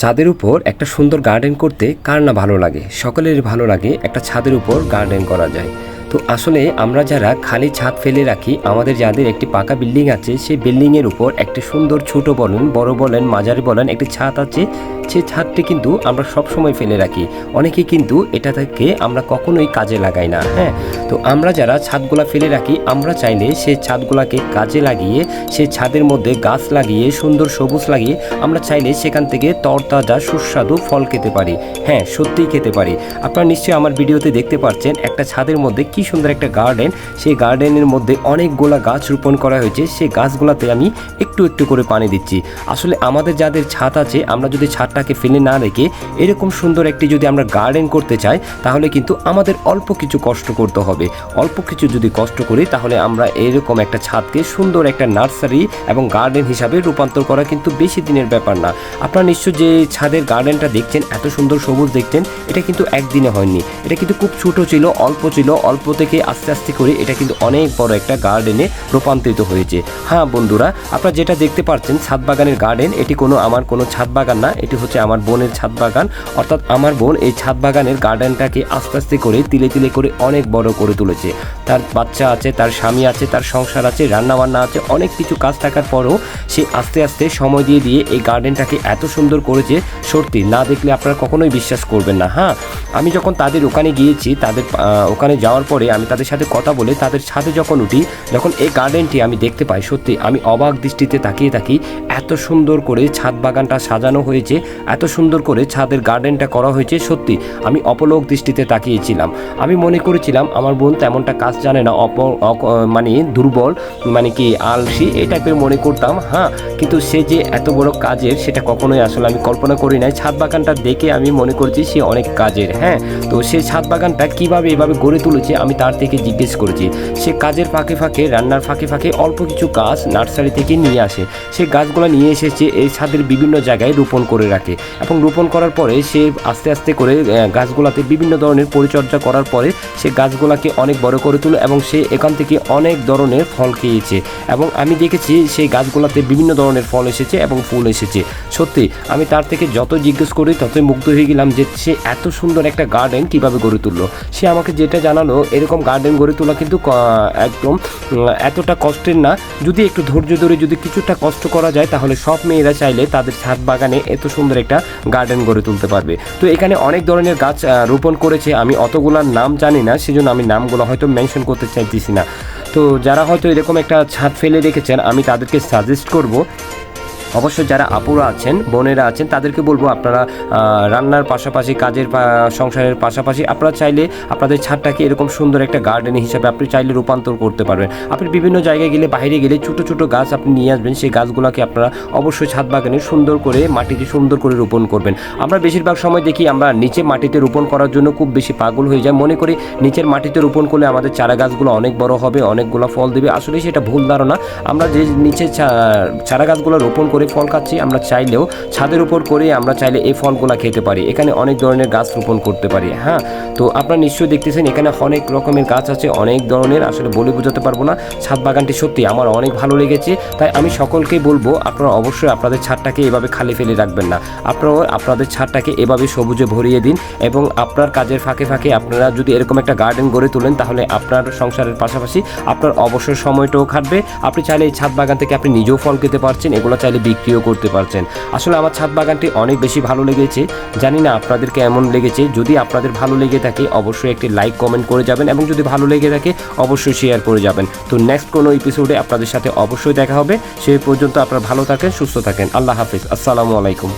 ছাদের উপর একটা সুন্দর গার্ডেন করতে কার না ভালো লাগে? সকলের ভালো লাগে একটা ছাদের উপর গার্ডেন করা যায়। তো আসলে আমরা যারা খালি ছাদ ফেলে রাখি, আমাদের যাদের একটি পাকা বিল্ডিং আছে, সেই বিল্ডিংয়ের উপর একটি সুন্দর ছোট বলেন, বড় বলেন, মাঝারি বলেন একটি ছাদ আছে সেই ছাদটি কিন্তু আমরা সব সময় ফেলে রাখি। অনেকে কিন্তু এটা থেকে আমরা কখনোই কাজে লাগাই না হ্যাঁ? তো আমরা যারা ছাদগুলা ফেলে রাখি, আমরা চাইলে সেই ছাদগুলাকে কাজে লাগিয়ে সেই ছাদের মধ্যে গাছ লাগিয়ে, সুন্দর সবুজ লাগিয়ে, আমরা চাইলে সেখান থেকে তরতাজা, সুস্বাদু ফল খেতে পারি। হ্যাঁ সত্যিই খেতে পারি। আপনারা নিশ্চয়ই আমার ভিডিওতে দেখতে পাচ্ছেন একটা ছাদের মধ্যে কি সুন্দর একটা গার্ডেন। সেই গার্ডেনের মধ্যে অনেকগুলা গাছ রোপণ করা হয়েছে। সেই গাছগুলোতে আমি একটু একটু করে পানি দিচ্ছি। আসলে আমাদের যাদের ছাদ আছে, আমরা যদি ছাদটাকে ফেলে না রেখে এরকম সুন্দর একটি যদি আমরা গার্ডেন করতে চাই, তাহলে কিন্তু আমাদের অল্প কিছু কষ্ট করতে হবে। অল্প কিছু যদি কষ্ট করি, তাহলে আমরা এরকম একটা ছাদকে সুন্দর একটা নার্সারি এবং গার্ডেন হিসাবে রূপান্তর করা কিন্তু বেশি দিনের ব্যাপার না। আপনারা নিশ্চয় যে ছাদের গার্ডেনটা দেখছেন, এত সুন্দর সবুজ দেখছেন, এটা কিন্তু একদিনে হয়নি। এটা কিন্তু খুব ছোট ছিল, অল্প ছিল, অল্প থেকে আস্তে আস্তে করে এটা কিন্তু অনেক বড় একটা গার্ডেনে রূপান্তরিত হয়েছে। হ্যাঁ বন্ধুরা, আপনারা যেটা দেখতে পাচ্ছেন ছাদ বাগানের গার্ডেন এটি কোনো, আমার কোনো ছাদ বাগান না, এটি হচ্ছে আমার বোনের ছাদ বাগান। অর্থাৎ আমার বোন এই ছাদ বাগানের গার্ডেনটাকে আস্তে আস্তে করে তিলে তিলে করে অনেক বড় করে তুলেছে। তার বাচ্চা আছে, তার স্বামী আছে, তার সংসার আছে রান্না বান্না আছে, অনেক কিছু কাজ থাকার পরও সে আস্তে আস্তে সময় দিয়ে দিয়ে এই গার্ডেনটাকে এত সুন্দর করেছে, সত্যি না দেখলে আপনারা কখনোই বিশ্বাস করবেন না। হ্যাঁ আমি যখন তাদের ওখানে গিয়েছি, তাদের ওখানে যাওয়ার পরে আমি তাদের সাথে কথা বলে তাদের ছাদে যখন উঠি, যখন এই গার্ডেনটি আমি দেখতে পাই, সত্যি আমি অবাক দৃষ্টিতে তাকিয়ে থাকি, এত সুন্দর করে ছাদ বাগানটা সাজানো হয়েছে এত সুন্দর করে ছাদের গার্ডেনটা করা হয়েছে, সত্যি আমি অপলোক দৃষ্টিতে তাকিয়েছিলাম। আমি মনে করেছিলাম আমার বোন তেমনটা কাজ জানে না, অপ মানে দুর্বল মানে কি আলসি এই টাইপের মনে করতাম হ্যাঁ কিন্তু সে যে এত বড় কাজের সেটা কখনোই আসলে আমি কল্পনা করি নাই। ছাদ বাগানটা দেখে আমি মনে করছি সে অনেক কাজের হ্যাঁ তো সে ছাদ বাগানটা কীভাবে এভাবে গড়ে তুলেছে আমি তার থেকে জিজ্ঞেস করেছি। সে কাজের ফাঁকে ফাঁকে, রান্নার ফাঁকে ফাঁকে অল্প কিছু গাছ নার্সারি থেকে নিয়ে আসে। সে গাছগুলো নিয়ে এসেছে এই ছাদের বিভিন্ন জায়গায় রোপণ করে রাখে। এবং রোপণ করার পরে সে আস্তে আস্তে করে গাছগুলাতে বিভিন্ন ধরনের পরিচর্যা করার পরে সে গাছগুলাকে অনেক বড় করে তোলে এবং সে এখান থেকে অনেক ধরনের ফল খেয়েছে। এবং আমি দেখেছি সেই গাছগুলাতে বিভিন্ন ধরনের ফল এসেছে এবং ফুল এসেছে। সত্যি, আমি তার থেকে যত জিজ্ঞেস করি, ততই মুগ্ধ হয়ে গেলাম যে সে এত সুন্দর একটা গার্ডেন কীভাবে গড়ে তুললো। সে আমাকে যেটা জানালো, এরকম গার্ডেন গড়ে তোলা কিন্তু একদম এতটা কষ্টের না। যদি একটু ধৈর্য ধরে যদি কিছুটা কষ্ট করা যায়, তাহলে সব মেয়েরা চাইলে তাদের ছাদ বাগানে এত সুন্দর একটা গার্ডেন গড়ে তুলতে পারবে। তো এখানে অনেক ধরনের গাছ রোপণ করেছে। আমি অতগুলার নাম জানি না, সেজন্য আমি নামগুলো হয়তো মেনশন করতে চাইতেছি না। তো যারা হয়তো এরকম একটা ছাদ ফেলে রেখেছেন, আমি তাদেরকে সাজেস্ট করব অবশ্য যারা আপুরা আছেন, বোনেরা আছেন, তাদেরকে বলব আপনারা রান্নার পাশাপাশি, কাজের সংসারের পাশাপাশি আপনারা চাইলে আপনাদের ছাদটাকে এরকম সুন্দর একটা গার্ডেন হিসাবে আপনি চাইলে রূপান্তর করতে পারবেন। আপনি বিভিন্ন জায়গায় গেলে, বাইরে গেলে ছোটো ছোটো গাছ আপনি নিয়ে আসবেন, সেই গাছগুলোকে আপনারা অবশ্যই ছাদ বাগানে সুন্দর করে মাটিতে সুন্দর করে রোপণ করবেন। আমরা বেশিরভাগ সময় দেখি আমরা নিচে মাটিতে রোপণ করার জন্য খুব বেশি পাগল হয়ে যায় মনে করি নিচের মাটিতে রোপণ করলে আমাদের চারা গাছগুলো অনেক বড় হবে, অনেকগুলো ফল দেবে। আসলে সেটা ভুল ধারণা। আমরা যে নিচে চারা গাছগুলো রোপণ করে ফল খাচ্ছি, আমরা চাইলেও ছাদের উপর করে আমরা চাইলে এই ফলগুলো খেতে পারি। এখানে অনেক ধরনের গাছ রোপণ করতে পারি হ্যাঁ? তো আপনারা নিশ্চয়ই দেখতেছেন, এখানে অনেক রকমের গাছ আছে, অনেক ধরনের, আসলে বলে বোঝাতে পারব না। ছাদ বাগানটি সত্যি আমার অনেক ভালো লেগেছে, তাই আমি সকলকেই বলব, আপনারা অবশ্যই আপনাদের ছাদটাকে এভাবে খালি ফেলে রাখবেন না। আপনারাও আপনাদের ছাদটাকে এভাবে সবুজে ভরিয়ে দিন এবং আপনার কাজের ফাঁকে ফাঁকে আপনারা যদি এরকম একটা গার্ডেন গড়ে তোলেন, তাহলে আপনার সংসারের পাশাপাশি আপনার অবসর সময়টাও খাটবে। আপনি চাইলে এই ছাদ বাগান থেকে আপনি নিজেও ফল খেতে পারছেন, এগুলো চাইলে বিক্রিও করতে পারছেন। আসলে আমার ছাদ বাগানটি অনেক বেশি ভালো লেগেছে। জানি না আপনাদের কেমন লেগেছে। যদি আপনাদের ভালো লেগে থাকে, অবশ্যই একটি লাইক, কমেন্ট করে যাবেন এবং যদি ভালো লেগে থাকে, অবশ্যই শেয়ার করে যাবেন। তো নেক্সট কোনো এপিসোডে আপনাদের সাথে অবশ্যই দেখা হবে। সেই পর্যন্ত আপনারা ভালো থাকেন, সুস্থ থাকেন। আল্লাহ হাফিজ। আসসালামু আলাইকুম।